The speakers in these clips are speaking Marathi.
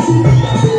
क्या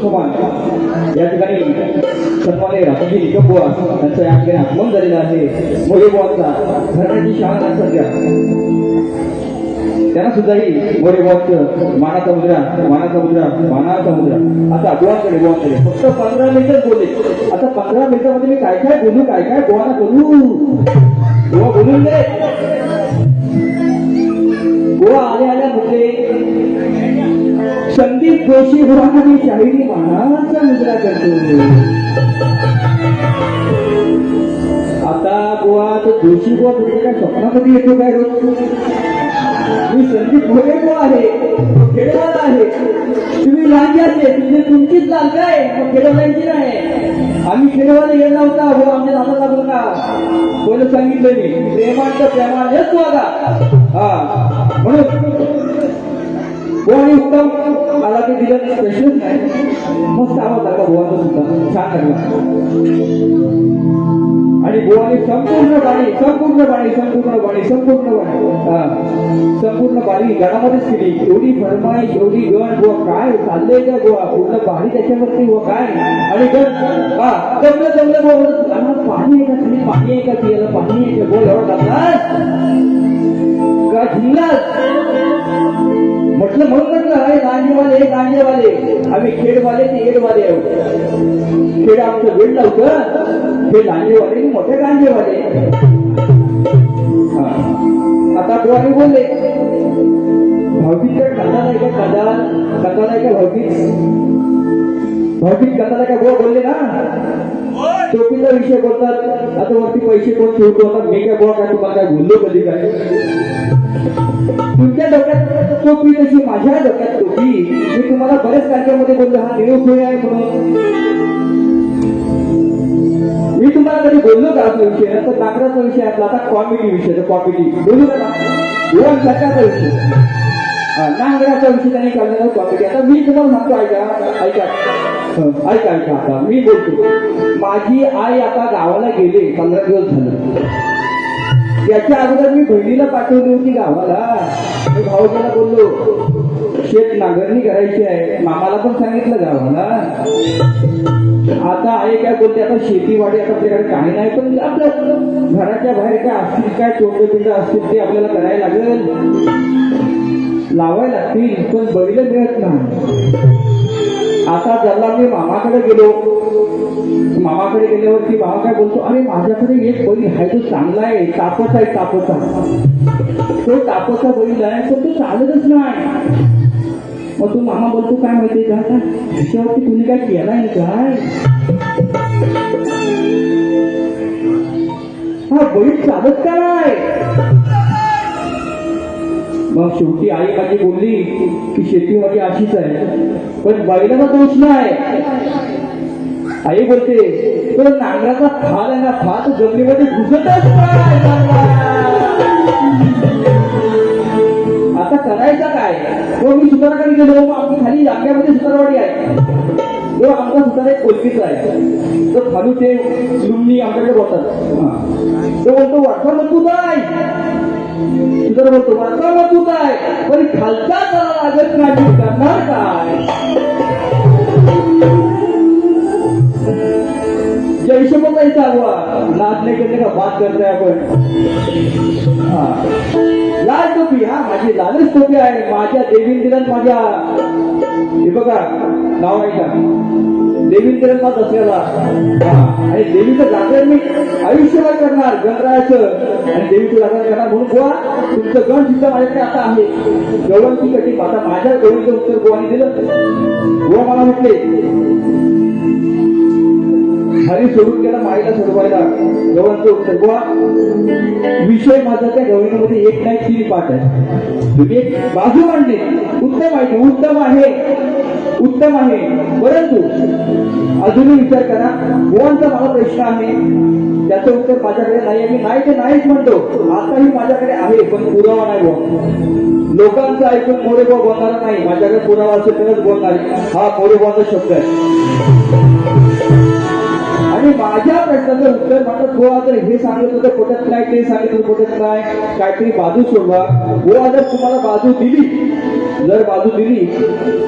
समान या ठिकाणी सन्माने राजाजी निकम बुवा यांचं या ठिकाणी आगमन झालेला आहे. मोरेबुवांचा बुवांचा शाळा सध्या. त्यांना सुद्धाही मोरे बुवांचं मानाचा मुद्रा मानाचा मुद्रा मानाचा मुद्रा. आता बुवांकडे बुवांकडे फक्त पंधरा मिनिटच बोलले. आता पंधरा मिनिटामध्ये मी काय काय बोलू काय काय बुवाना बोलू बुवा बोलून दे. बुवा आल्या आल्या म्हटले संदीप जोशी बुवांना मी शाहिरी महाराजांचा मुद्रा करतो. आता बुवा तो जोशी बुवा तुमच्या काय स्वप्नामध्ये येतो काय रोज? मी संदीप भोगे बुवा आहे खेडेवाला आहे. तुम्ही लांजाचे तुमची तुमचीच लांग काय मग खेडेवाल्यांची नाही. आम्ही खेडेवाले गेला होता हो आमच्या दादा लागलो का पहिलं सांगितलं मी प्रेमाचं प्रेमाने हेच वागा. हा. म्हणून कोणी उत्तम. आला ते दिलं प्रश्नच नाही. मस्त आवाज आता बुवाचा सुद्धा. छान लागला आणि गोवाने संपूर्ण बाणी संपूर्ण बाणी संपूर्ण बाणी संपूर्ण बाणी. संपूर्ण बाणी गणामध्येच केली. एवढी फरमाई एवढी गण बुवा काय चाललंय त्या गोवा पूर्ण बाणी त्याच्यावरती व काय? आणि गण हा जमलं जमलं गोवा पाणी आहे का? पाणी आहे का? पियाला पाणी आहे का? बुवा एवढा का झिंगास म्हटलं म्हणून म्हटलं हे गांजेवाले हे गांजेवाले आम्ही खेडवाले ते येडवाले आहोत. खेड आमचं वेळ लावतं हे गांजेवाले मोठे गांजेवाले आता आता आम्ही बोलले भावकीकडे कथा नाही का कथा कथा नाही का भावकीत भावकीत कथा नाही का बुवा बोलले ना? टोपीचा विषय बोलतात. आता वरती पैसे कोण ठेवतो? आता मी काय बुवा काय तुम्हाला काय बोललो कधी काय? तुमच्या डोक्यात टोपी तशी माझ्या डोक्यात टोपी मी तुम्हाला बरेच कार्यक्रमामध्ये बोललो हा निरोप आहे म्हणून? मी तुम्हाला कधी बोललो का असा विषय तर काकडाचा विषय आपला आता कॉमेडी विषय कॉमेडी बोलू का? गोवन सरकारचा विषय. नांगराचा विषय त्यांनी काढलेला कॉमेडी आता मी तुम्हाला म्हणतो ऐका ऐका. ऐका ऐका आता मी बोलतो. माझी आई आता गावाला गेले पंधरा दिवस झालं. याच्या अगोदर मी बहिणीला पाठवली होती गावाला. मी भाऊजीला बोललो शेत नांगरणी करायची आहे. मामाला पण सांगितलं गावाला. आता आई काय बोलते आता शेतीवाडी आता आपल्याकडे काही नाही पण आपल्या घराच्या बाहेर काय असतील काय चोंड पिंड असतील ते आपल्याला करायला लागेल. लावायला लागतील पण बैल मिळत नाही. आता ज्याला मी मामाकडे गेलो मामाकडे गेल्यावरती मामा काय बोलतो अरे माझ्याकडे एक बैल आहे तो चांगला आहे तापस आहे तापसा तो तापसा बैल आहे पण तो चालतच नाही. मग तो मामा बोलतो काय माहितीये का आता त्याच्यावरती तुम्ही काय केला आहे काय हा बैल चालत काय? मग शेवटी आई माझी बोलली की शेती माझी अशीच आहे. पण बैलाचा दोष नाही. आई बोलते तर नांगराचा फाल आहे ना फाल जमिनीमध्ये घुसतच आता करायचा काय? मग मी सुताराकडे गेलो मग खाली जाग्यामध्ये सुतारवाडी आहे. आमचा सुद्धा एक ओळखीचा आहे. तर खालू ते लुमणी आमच्याकडे बोलतात. तो बोलतो वाटवा तू काय तुझं बोलतो वाटवा मग तू काय पण खालचा चला लागत नाही करणार काय जैसे बोलायचा चालवा लाज नाही करणे का बात करताय आपण हा. लाल टोपी हा माझी लालच टोपी आहे माझ्या देवींदिरात माझ्या हे बघा नाव ऐका का देवींदिरात माझा दसऱ्याला आणि देवीचं जागर मी आयुष्यभर करणार गणरायाचं. आणि देवीचं जागर करणार म्हणून गोवा तुमचं गण सुद्धा माझ्याकडे आता आहे. गवळणची कठी आता माझ्या गवळीचं उत्तर गोवाने दिलं. गोवा मला म्हटले हरी सोडून गेला माईला सोडवायला. गव्हांचं उत्तर गोवा. विषय माझा त्या गवळीमध्ये एक नाही तीन पाठ आहे तुम्ही म्हणजे एक बाजू मांडली उत्तम आहे उत्तम आहे. उत्तम आहे. परंतु अजूनही विचार करा गोवांचा मला प्रश्न आहे. त्याचं उत्तर माझ्याकडे नाही आहे. मी नाही ते नाहीच म्हणतो. आताही माझ्याकडे आहे पण पुरावा नाही बुवा. लोकांचं ऐकून मोरेबा बोलणार नाही. माझ्याकडे पुरावा असेल तरच बोलणार हा मोरेबाचा शब्द आहे. आणि माझ्या प्रश्नाचं उत्तर मात्र गोवा जर हे सांगितलं तर पोटात काय ते सांगितलं पोटात काय? काहीतरी बाजू सोडवा. गोवा जर तुम्हाला बाजू दिली जर बाजू दिली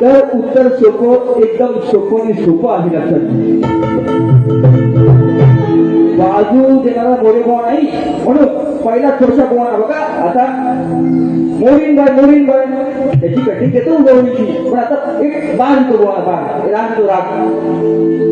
तर उत्तर सोपं एकदम सोपं आणि सोपं आहे लक्षात बाजू देणारा मोरेगाव नाही म्हणून पहिला थोडसा गोवा बघा आता मोरीन बाय मोरीन बाय त्याची कठीण देतो गौरीची पण आता एक बाण येतो बाण राग राग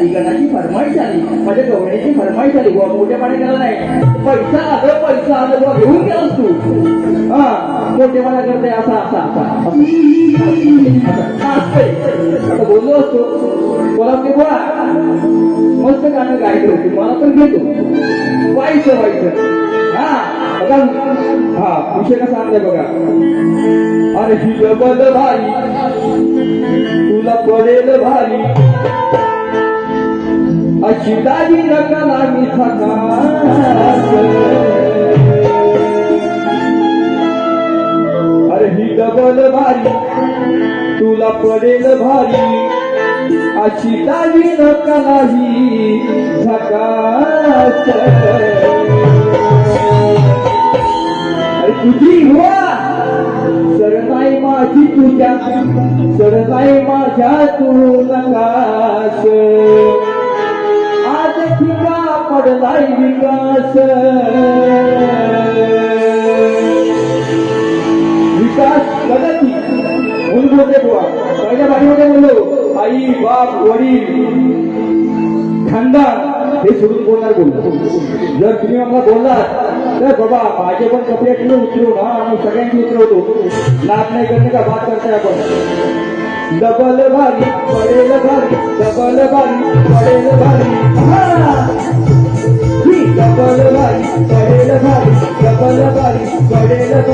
झाली आली गणाची फरमाईश झाली. माझ्या गवण्याची फरमाईश झाली. बुवा मोठ्या केला नाही. पैसा आलं पैसा आलं बुवा घेऊन गेलास तू हा मोठेपणा करते असा असा असा आता बोललो असतो. बोला ते बोला मस्त गाणं गायचं होती. मला तर घेतो. व्हायचं व्हायचं हा हा विषय कसा आणलाय बघा. अरे ही डबल भारी. तुला पडेल भारी. अशी दाजी लागी मी अरे ही डबल भारी तुला पडेल भारी अशी दाजी नका नाही झकास. अरे तुझी हुआ सरनाई माझी तुझ्या सरनाई माझ्या तू नकाश ठिका विकास। विकास प्रगती मूलभूत बुवा पहिल्या बाजूमध्ये बोललो आई बाप, वडील। खानदान हे सोडून बोलणार बोलतो जर तुम्ही मला बोललात तर बाबा माझे पण कपडे तुम्ही उतरवून हा आम्ही सगळ्यांची उतरवतो नाच नाही करणे का बात करताय आपण डबल भारी पडेल भारी डबल भारी पडेल भारी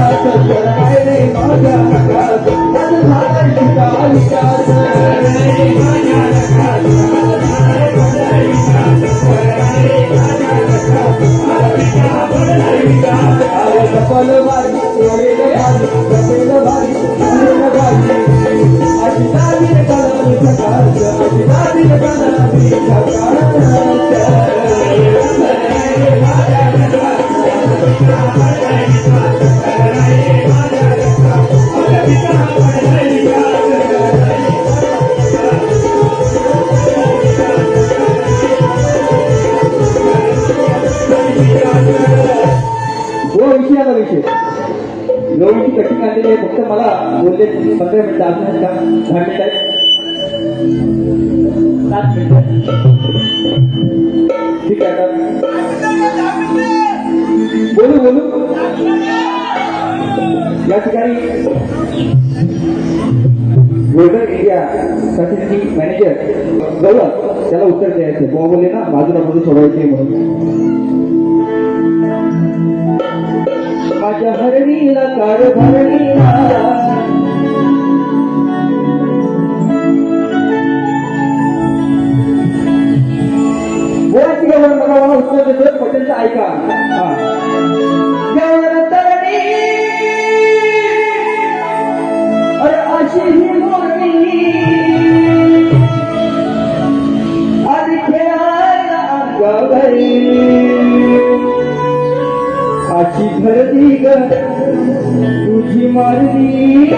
असे हे Olha a casa मला बोलले पंधरा मिनिटं अजून आहेत का? दहा मिनिटं आहेत. सात मिनिटं. ठीक आहे बोलू बोलू. या ठिकाणी गोल्डन इंडिया प्रतिनिधी मॅनेजर गौरव त्याला उत्तर द्यायचं बोलले ना बाजूला बोलू सोडवायचे म्हणून. माझ्या हरणीला कार भरणीला बोलायची गवर बघा मला उत्तर देतो पटेलचं ऐका. हा. गवर तरणी, अरे अशी ही मोरणी. आधी खेळायला अंगावरी माझी भरती ग तुझी मारली ग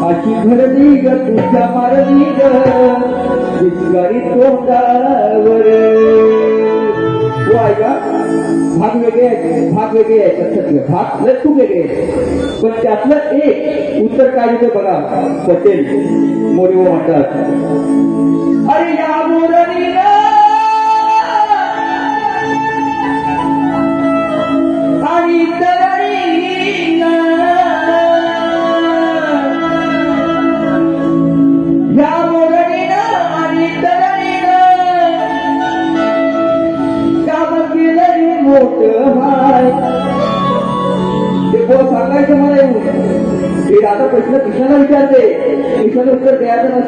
माझी भरती ग तुझ्या मारली ग तोंडावर. हो ऐका भाग वेगळे आहेत भाग वेगळे आहेत लक्षात भाग लय खूप वेगळे आहेत पण त्यातलं एक उत्तर काय देतं बघा पटेल मोरी म्हणतात अरे या मोरणीला म्हणून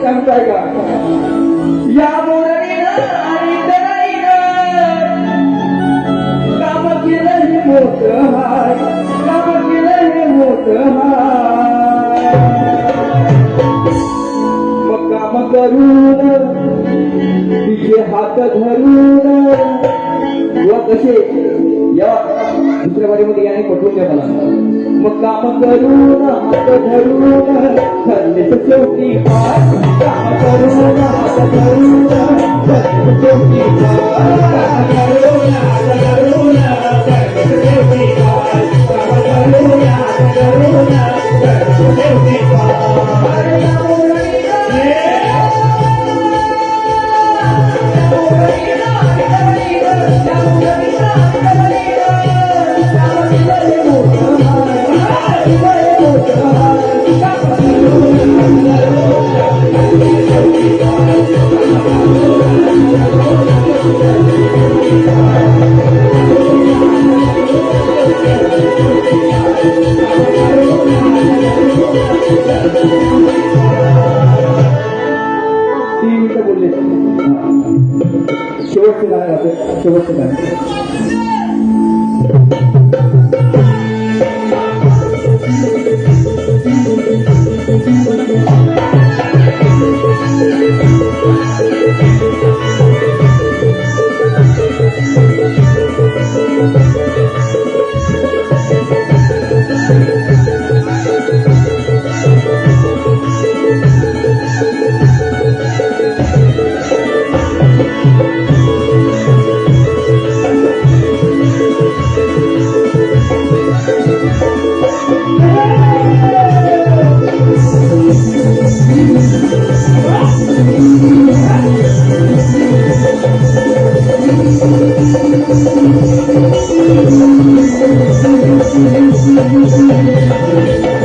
काय म्हणतो ऐका या मोरणीनं आणि तरणीनं काम केलं हे हाय काम केलं हे हाय. मग काम करून तिचे हात धरून व कसे या दुसऱ्या वारीमध्ये याने पटवून द्या मला. मग काम करून हात धरून ठरलेच शेवटी काम करून Thank you.